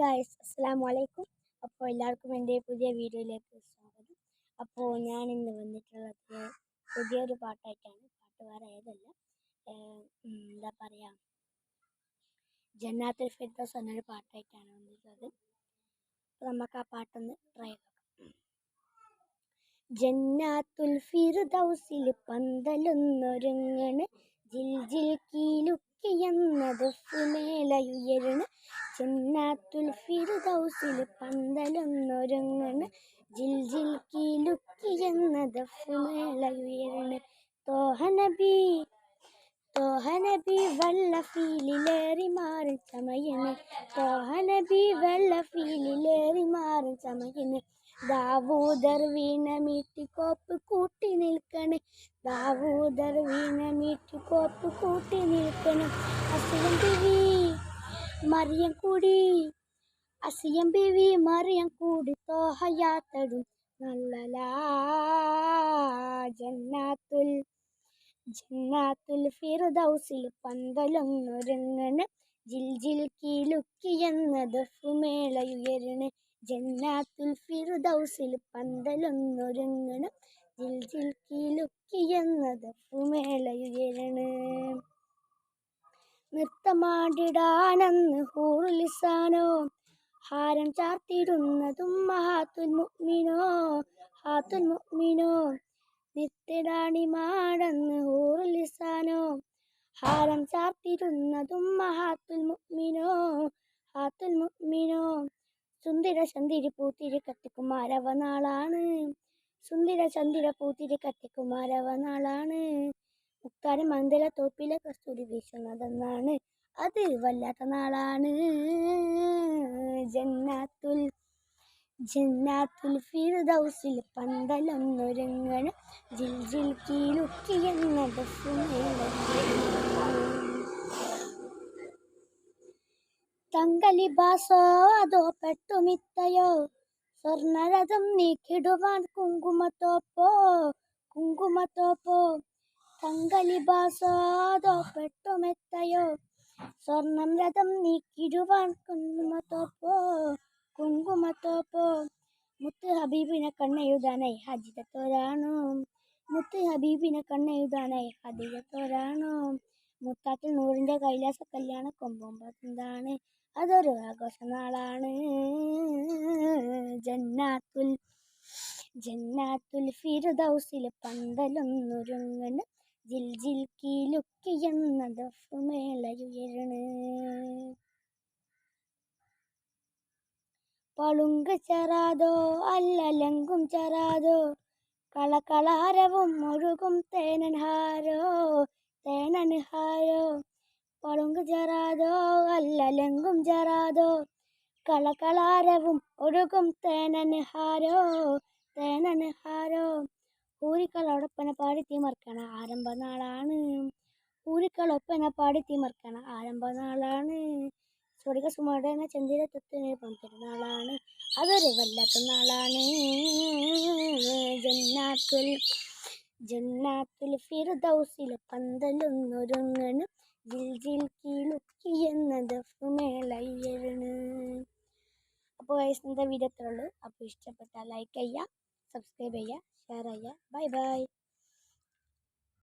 Guys അസ്സാം വലൈക്കും അപ്പോൾ എല്ലാവർക്കും എന്റെ പുതിയ വീഡിയോയിലേക്ക് സ്വാഗതം. അപ്പോൾ ഞാൻ ഇന്ന് വന്നിട്ടുള്ളത് പുതിയൊരു പാട്ടായിട്ടാണ്. പാട്ട് വേറെ ഏതല്ല. എന്താ പറയുക ജന്നാത്തിൽ ഫിർദോസ് എന്നൊരു പാട്ടായിട്ടാണ് വന്നിട്ടുള്ളത്. അപ്പോൾ നമുക്ക് ആ പാട്ടൊന്ന് ട്രൈ നോക്കാം. ജന്നാത്തുൽ ഫിർദൗസിൽ പന്തലൊന്നൊരുങ്ങണ്. ജിൽ ജിൽ കീലുക്കിയെന്നത് മേലയുയരണ് ജന്നാത്തുൽ ഫിർദൗസിൽ പന്തലൊന്നൊരുങ്ങണ്. ജിൽ ജിൽ കീലുക്കിയെന്നത് മേലയുയരണ് തോഹനബി തോഹനബി വെള്ള ഫീലിലേറി മാറി ചമയന് തോഹനബി വെള്ള ഫീലിലേറി മാറി ചമയന് ദാവൂദർ വീണ മീട്ടിക്കോപ്പ് കൂട്ടി നിൽക്കണ്. ദാവൂദർ വീണ മീട്ടിക്കോപ്പ് കൂട്ടി നിൽക്കണ്. അസുഖം മറിയം കൂടി അസിയം ബിവി മറിയം കൂടി തോഹയാത്തടും ജന്നാത്തുൽ ജന്നാത്തുൽ ഫിർദൗസിൽ പന്തലൊന്നൊരുങ്ങണ്. ജിൽ ജിൽ കീലുക്കിയെന്നത് ഫുമേളയുയരണ്. ജന്നാത്തുൽ ഫിർദൗസിൽ പന്തലൊന്നൊരുങ്ങണ്. ജിൽ ജിൽ കീലുക്കിയെന്നത് ഫുമേളയുയരണ്. നൃത്തമാടിടാനെന്ന് ഹൂറുലിസാനോ ഹാരം ചാർത്തിടുന്നതും മഹാത്തുൽ മുഅ്മിനോ ഹാത്തുൽ മുഅ്മിനോ നിത്യടാണിമാടെന്ന് ഹൂറുലിസാനോ ഹാരം ചാർത്തിരുന്നതും മഹാത്തുൽ മുഅ്മിനോ ഹാത്തുൽ മുഅ്മിനോ സുന്ദര ചന്ദിര പൂത്തിരി കത്തിക്കുമാരവ നാളാണ് സുന്ദര ചന്ദിര പൂത്തിരി കത്തിക്കുമാരവ നാളാണ് മുക്താരി മന്ദല തോപ്പിലെ കസ്തൂരി വീശുന്നതെന്നാണ് അത് വല്ലാത്ത നാളാണ്. ജന്നാത്തുൽ ജന്നാത്തുൽ ഫിർദൗസിൽ പന്തലൊന്നൊരുങ്ങണ ജിൽ ജിൽ കീലുക്കിയെന്നത് തങ്കലിബാസോ അതോ പെട്ടുമിത്തയോ സ്വർണരഥം നീക്കിടുവാൻ കുങ്കുമത്തോപ്പോ? കുങ്കുമത്തോപ്പോ? തങ്കലിബാസോ അതോ പെട്ടുമെത്തയോ? സ്വർണം രഥം നീക്കിടുവാൻ കുങ്കുമത്തോപ്പോ? കുങ്കുമത്തോപ്പോ? മുത്ത് ഹബീബിനെ കണ്ണെഴുതാനായി ഹജിതത്തോരാണോ? മുത്ത് ഹബീബിനെ കണ്ണെഴുതാനായി ഹജിതത്തോരാണോ മുത്താത്തിൽ നൂറിന്റെ കൈലാസ കല്യാണ കൊമ്പൊമ്പതാണ് അതൊരു ആഘോഷ നാളാണ് ജന്നാത്തുൽ ജന്നാത്തുൽ ഫിർദൗസിൽ പന്തലൊന്നൊരുങ്ങണ്. ജിൽ ജിൽ കീലുക്കിയെന്നത് ദഫുമേളയുയരണ് പളുങ്ക് ചെറാതോ അല്ലലങ്കും ചെറാതോ കളകളാരവും ഒഴുകും തേനൻഹാരോ തേനൻഹാരോ പളുങ്ക് ചെറാതോ അല്ലലങ്കും ചെറാതോ കളകളാരവും ഒഴുകും തേനൻഹാരോ തേനൻഹാരോ ഊരിക്കളൊടപ്പന പാടി തിമർക്കണ ആരംഭ നാളാണ് ഊരിക്കളൊപ്പന പാടി തിമർക്കണ ആരംഭ നാളാണ് സ്വർഗ സുമടന ചന്ദ്രത്വത്തിന് പന്തിരുന്നാളാണ് അതൊരു വല്ലാത്ത നാളാണ്. ജന്നാത്തുൽ ജന്നാത്തുൽ ഫിർദൗസിൽ പന്തലൊന്നൊരുങ്ങണ്. ജിൽ ജിൽ കീലുക്കി എന്നത് മേളയണ് അപ്പോൾ വയസ്സിന്റെ വീഡിയോ എത്ര ഉള്ളൂ. അപ്പോൾ ഇഷ്ടപ്പെട്ടാൽ ലൈക്ക് ചെയ്യുക सब्सक्राइब भैया शेयर भैया बाय बाय